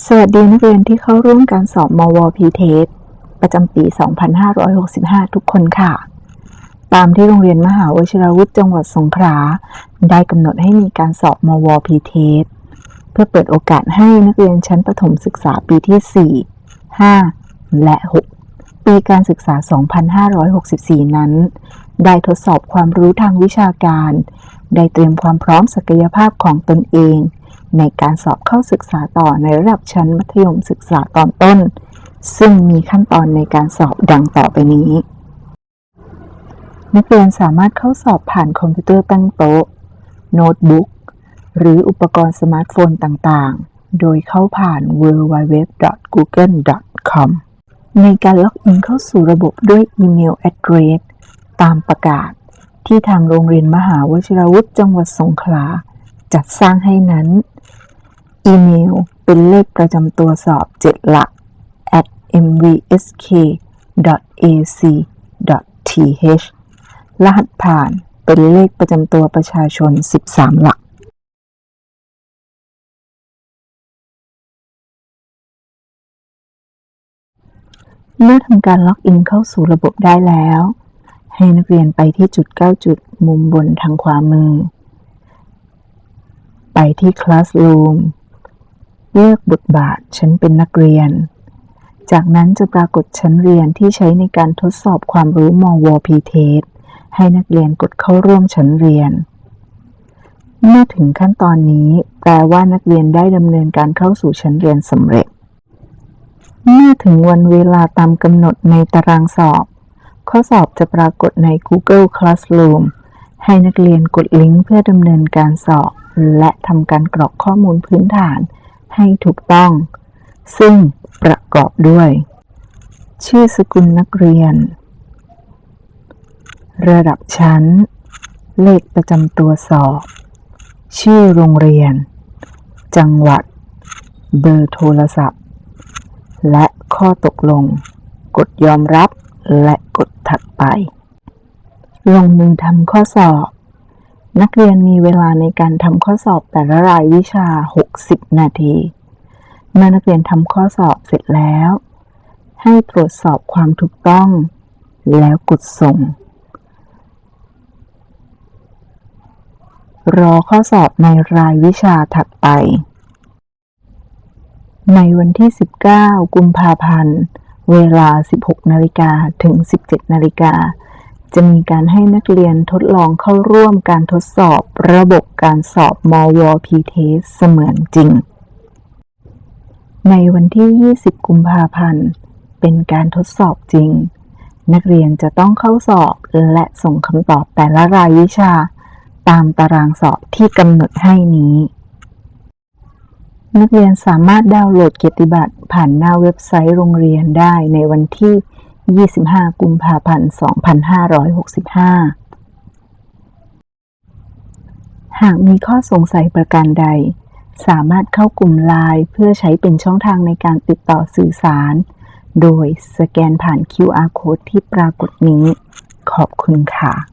สวัสดีนักเรียนที่เข้าร่วมการสอบมวพีเทสประจำปี 2565 ทุกคนค่ะ ตามที่โรงเรียนมหาวชิรวุฒิจังหวัดสงขลาได้กำหนดให้มีการสอบมวพีเทสเพื่อเปิดโอกาสให้นักเรียนชั้นประถมศึกษาปีที่ 4 5 และ 6 ปีการศึกษา 2564 นั้น ได้ทดสอบความรู้ทางวิชาการ ได้เตรียมความพร้อมศักยภาพของตนเอง ในการสอบเข้าศึกษาต่อในระดับชั้นมัธยมศึกษาตอนต้น ซึ่งมีขั้นตอนในการสอบดังต่อไปนี้ นักเรียนสามารถเข้าสอบผ่านคอมพิวเตอร์ตั้งโต๊ะ โน้ตบุ๊ก หรืออุปกรณ์สมาร์ทโฟนต่างๆ โดยเข้าผ่าน www.google.com ในการล็อกอินเข้าสู่ระบบด้วยอีเมล address ตามประกาศ ที่ทางโรงเรียนมหาวชิรวุฒิจังหวัดสงขลาจัดสร้างให้นั้น อีเมล เป็นเลขประจำตัวสอบ7หลัก at mvsk.ac.th รหัสผ่านเป็นเลขประจำตัวประชาชน 13 หลักเมื่อทำการล็อกอินเข้าสู่ระบบได้แล้ว ให้นักเรียนไปที่จุด 9 จุดมุมบนทางขวามือ ไปที่ Classroom เลือกบทบาทฉันเป็นนักเรียน จากนั้นจะปรากฏชั้นเรียนที่ใช้ในการทดสอบความรู้มวพเทสให้นักเรียนกดเข้าร่วมชั้นเรียน เมื่อถึงขั้นตอนนี้แปลว่านักเรียนได้ดำเนินการเข้าสู่ชั้นเรียนสำเร็จ เมื่อถึงวันเวลาตามกำหนดในตารางสอบ ข้อสอบจะปรากฏใน Google Classroom ให้นักเรียนกดลิงก์เพื่อดำเนินการสอบ และทำการกรอกข้อมูลพื้นฐาน ให้ถูกต้อง ซึ่งประกอบด้วย ชื่อสกุลนักเรียน ระดับชั้น เลขประจำตัวสอบ ชื่อโรงเรียน จังหวัด เบอร์โทรศัพท์ และข้อตกลง กดยอมรับและกดถัดไป ลงมือทำข้อสอบ นักเรียนมีเวลาในการทำข้อสอบแต่ละรายวิชา 60 นาที เมื่อนักเรียนทำข้อสอบเสร็จแล้ว ให้ตรวจสอบความถูกต้อง แล้วกดส่ง รอข้อสอบในรายวิชาถัดไป ในวันที่ 19 กุมภาพันธ์ เวลา 16 นาฬิกาถึง 17 นาฬิกา จะมีการให้นักเรียนทดลองเข้าร่วมการทดสอบระบบการสอบมวพเทสเสมือนจริง ในวันที่ 20 กุมภาพันธ์ เป็นการทดสอบจริง นักเรียนจะต้องเข้าสอบและส่งคำตอบแต่ละรายวิชา ตามตารางสอบที่กำหนดให้นี้ นักเรียนสามารถดาวน์โหลดเกียรติบัตรผ่านหน้าเว็บไซต์โรงเรียนได้ในวันที่ 25 กุมภาพันธ์ 2565 หากมีข้อสงสัยประการใด สามารถเข้ากลุ่มไลน์เพื่อใช้เป็นช่องทางในการติดต่อสื่อสาร โดยสแกนผ่าน QR Code ที่ปรากฏนี้ ขอบคุณค่ะ